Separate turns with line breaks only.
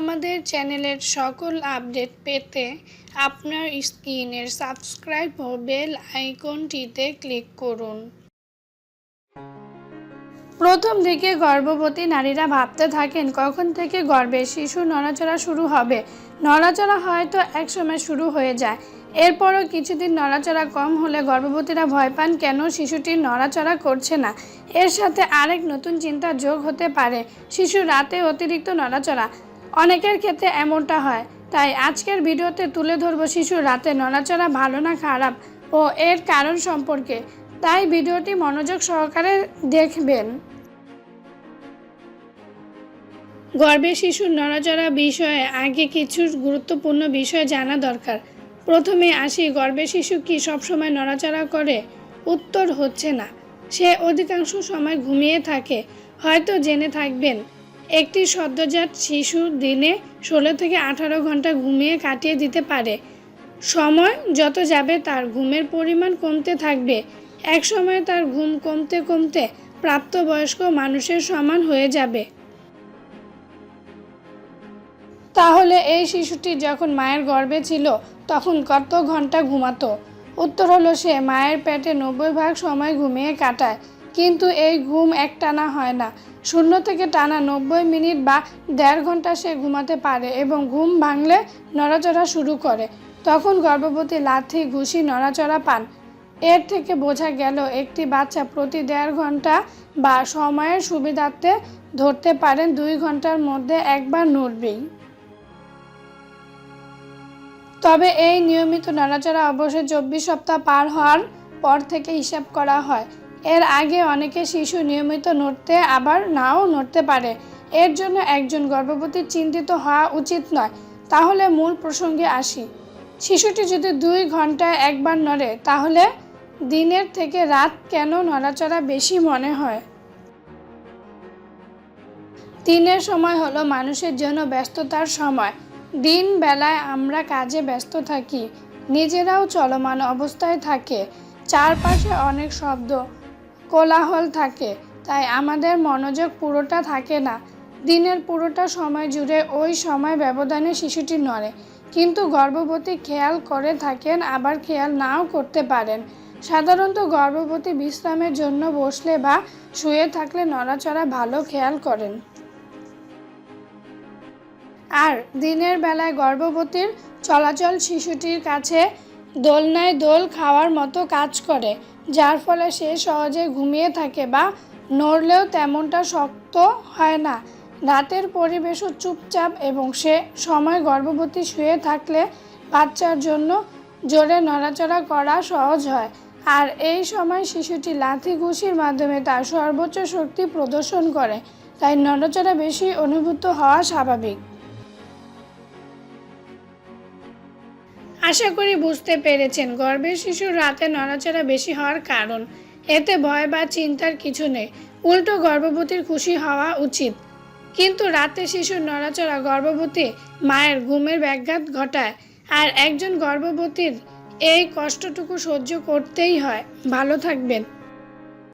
আমাদের চ্যানেলের সকল আপডেট পেতে আপনার স্ক্রিনের সাবস্ক্রাইব ও বেল আইকনটিতে ক্লিক করুন। প্রথম দিকে গর্ভবতী নারীরা ভাবতে থাকেন, কখন থেকে গর্ভে শিশু নড়াচড়া শুরু হবে? নড়াচড়া হয়তো একসময় শুরু হয়ে যায়। এরপরও কিছুদিন নড়াচড়া কম হলে গর্ভবতীরা ভয় পান, কেন শিশুটি নড়াচড়া করছে না? এর সাথে আরেক নতুন চিন্তা যোগ হতে পারে, শিশু রাতে অতিরিক্ত নড়াচড়া। অনেকের ক্ষেত্রে এমনটা হয়। তাই আজকের ভিডিওতে তুলে ধরবো শিশু রাতে নড়াচড়া ভালো না খারাপ ও এর কারণ সম্পর্কে। তাই ভিডিওটি মনোযোগ সহকারে দেখবেন। গর্ভে শিশুর নড়াচড়া বিষয়ে আগে কিছু গুরুত্বপূর্ণ বিষয় জানা দরকার। প্রথমে আসি, গর্ভে শিশু কি সবসময় নড়াচড়া করে? উত্তর হচ্ছে না। সে অধিকাংশ সময় ঘুমিয়ে থাকে। হয়তো জেনে থাকবেন একটি সদ্যজাত শিশু দিনে ষোলো থেকে আঠারো ঘণ্টা ঘুমিয়ে কাটিয়ে দিতে পারে। সময় যত যাবে তার ঘুমের পরিমাণ কমতে থাকবে। এক সময় তার ঘুম কমতে কমতে প্রাপ্তবয়স্ক মানুষের সমান হয়ে যাবে। তাহলে এই শিশুটি যখন মায়ের গর্ভে ছিল, তখন কত ঘণ্টা ঘুমাতো? উত্তর হলো সে, মায়ের পেটে নব্বই ভাগ সময় ঘুমিয়ে কাটায়। কিন্তু এই ঘুম একটানা হয় না। শূন্য থেকে টানা নব্বই মিনিট বা দেড় ঘণ্টা সে ঘুমাতে পারে এবং ঘুম ভাঙলে নড়াচড়া শুরু করে। তখন গর্ভবতী লাথি, ঘুষি, নড়াচড়া পান। এর থেকে বোঝা গেল একটি বাচ্চা প্রতি দেড় ঘণ্টা বা সময়ের সুবিধার্থে ধরতে পারেন দুই ঘণ্টার মধ্যে একবার নড়বেই। তবে এই নিয়মিত নড়াচড়া অবশ্যই চব্বিশ সপ্তাহ পার হওয়ার পর থেকে হিসাব করা হয়। এর আগে অনেকে শিশু নিয়মিত নড়তে, আবার নাও নড়তে পারে। এর জন্য একজন গর্ভবতী চিন্তিত হওয়া উচিত নয়। তাহলে মূল প্রসঙ্গে আসি। শিশুটি যদি দুই ঘন্টায় একবার নড়ে, তাহলে দিনের থেকে রাত কেন নড়াচড়া বেশি মনে হয়? দিনের সময় হলো মানুষের জন্য ব্যস্ততার সময়। দিন বেলায় আমরা কাজে ব্যস্ত থাকি। নিজেরাও চলমান অবস্থায় থাকে। চারপাশে অনেক শব্দ কোলাহল থাকে, তাই আমাদের মনোযোগ পুরোটা থাকে না। দিনের পুরোটা সময় জুড়ে ওই সময় ব্যবধানে শিশুটি নড়ে। কিন্তু গর্ভবতী খেয়াল করে থাকেন, আবার খেয়াল নাও করতে পারেন। সাধারণত গর্ভবতী বিশ্রামের জন্য বসলে বা শুয়ে থাকলে নড়াচড়া ভালো খেয়াল করেন। আর দিনের বেলায় গর্ভবতীর চলাচল শিশুটির কাছে দোলনায় দোল খাওয়ার মতো কাজ করে, যার ফলে সে সহজে ঘুমিয়ে থাকে বা নড়লেও তেমনটা শক্ত হয় না। রাতের পরিবেশও চুপচাপ এবং সে সময় গর্ভবতী শুয়ে থাকলে বাচ্চার জন্য জোরে নড়াচড়া করা সহজ হয়। আর এই সময় শিশুটি লাথি ঘুষির মাধ্যমে তার সর্বোচ্চ শক্তি প্রদর্শন করে, তাই নড়াচড়া বেশি অনুভূত হওয়া স্বাভাবিক। আশা করি বুঝতে পেরেছেন। গর্ভের শিশুর রাতে নড়াচড়া বেশি হওয়ার কারণ। এতে ভয় বা চিন্তার কিছু নেই। উল্টো গর্ভবতীর খুশি হওয়া উচিত। কিন্তু রাতে শিশুর নড়াচড়া গর্ভবতী মায়ের ঘুমের ব্যাঘাত ঘটায়। আর একজন গর্ভবতীর এই কষ্টটুকু সহ্য করতেই হয়। ভালো থাকবেন।